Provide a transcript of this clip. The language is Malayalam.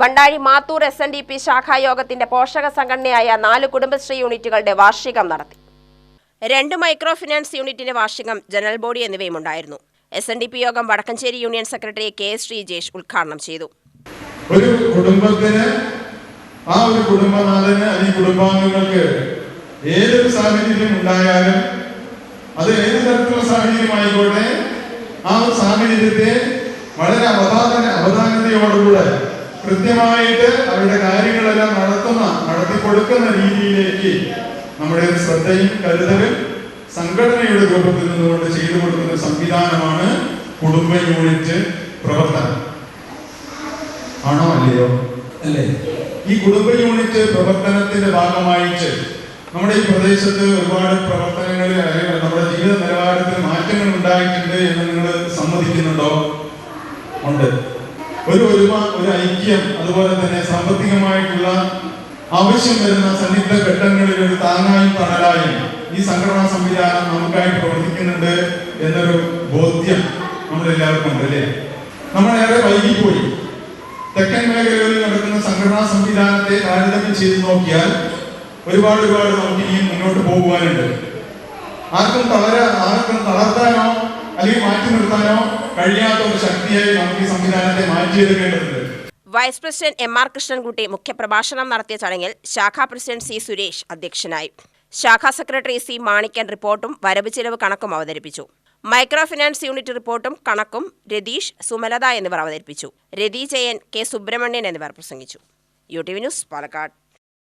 Vandazhi Mathur S N D P ശാഖായോഗത്തിന്റെ പോഷക സംഘടനയായ നാല് കുടുംബശ്രീ യൂണിറ്റുകളുടെ വാർഷികം നടത്തി. രണ്ട് മൈക്രോ ഫിനാൻസ് യൂണിറ്റിന്റെ വാർഷികം ജനറൽ ബോഡി എന്നിവയും ഉണ്ടായിരുന്നു. എസ് എൻ ഡി പി യോഗം Vadakkencherry union secretary K S Sreejesh ഉദ്ഘാടനം ചെയ്തു. ഒരു കുടുംബത്തിന് ആ ഒരു കുടുംബനാഥന് അല്ലെങ്കിൽ കുടുംബാംഗങ്ങൾക്ക് ഏതൊരു സാഹചര്യം ഉണ്ടായാലും അത് ഏത് തരത്തിലുള്ള സാഹചര്യമായിക്കോട്ടെ ആ ഒരു സാഹചര്യത്തെ വളരെ അവധാന അവധാനതയോടുകൂടെ കൃത്യമായിട്ട് അവരുടെ കാര്യങ്ങളെല്ലാം നടത്തുന്ന നടത്തി കൊടുക്കുന്ന രീതിയിലേക്ക് നമ്മുടെ ശ്രദ്ധയും കരുതലും സംഘടനയുടെ രൂപത്തിൽ നിന്നുകൊണ്ട് ചെയ്തു കൊടുക്കുന്ന സംവിധാനമാണ് കുടുംബ യൂണിറ്റ് പ്രവർത്തനം. ആണോ അല്ലയോ? അല്ലേ? ഈ കുടുംബ യൂണിറ്റ് പ്രവർത്തനത്തിന്റെ ഭാഗമായിട്ട് നമ്മുടെ ഈ പ്രദേശത്ത് ഒരുപാട് പ്രവർത്തനങ്ങളിൽ നമ്മുടെ ജീവിത നിലവാരത്തിൽ മാറ്റങ്ങൾ ഉണ്ടായിട്ടുണ്ട് എന്ന് നിങ്ങൾ സമ്മതിക്കുന്നുണ്ടോ? ഉണ്ട്. ഒരു ഒരുമ ഒരു ഐക്യം അതുപോലെ തന്നെ സാമ്പത്തികമായിട്ടുള്ള ആവശ്യം വരുന്ന സന്നിഗ്ധ ഘട്ടങ്ങളിൽ ഒരു താങ്ങായും തണലായും ഈ സംഘടനാ സംവിധാനം നമുക്കായി പ്രവർത്തിക്കുന്നുണ്ട് എന്നൊരു ബോധ്യം നമ്മളെല്ലാവർക്കും ഉണ്ട് അല്ലേ? നമ്മളേറെ വൈകിപ്പോയി. തെക്കൻ മേഖലകളിൽ നടക്കുന്ന സംഘടനാ സംവിധാനത്തെ താരതമ്യം ചെയ്ത് നോക്കിയാൽ ഒരുപാട് ഒരുപാട് നമുക്ക് ഇനിയും മുന്നോട്ട് പോകുവാനുണ്ട്. ആർക്കും തളര ആർക്കും തളർത്താനോ അല്ലെങ്കിൽ മാറ്റി നിർത്താനോ കഴിയാത്ത ഒരു ശക്തിയായി നമുക്ക് ഈ സംവിധാനത്തെ മാറ്റിയെടുക്കേണ്ടതുണ്ട്. Vice president M R Krishnankutty മുഖ്യപ്രഭാഷണം നടത്തിയ ചടങ്ങിൽ ശാഖാ പ്രസിഡന്റ് സി സുരേഷ് അധ്യക്ഷനായി. ശാഖാ സെക്രട്ടറി സി മാണിക്കൻ റിപ്പോർട്ടും വരവ് ചെലവ് കണക്കും അവതരിപ്പിച്ചു. മൈക്രോ ഫിനാൻസ് യൂണിറ്റ് റിപ്പോർട്ടും കണക്കും രതീഷ് സുമലത എന്നിവർ അവതരിപ്പിച്ചു. രതി ജയൻ കെ സുബ്രഹ്മണ്യൻ എന്നിവർ പ്രസംഗിച്ചു. U T V news Palakkad.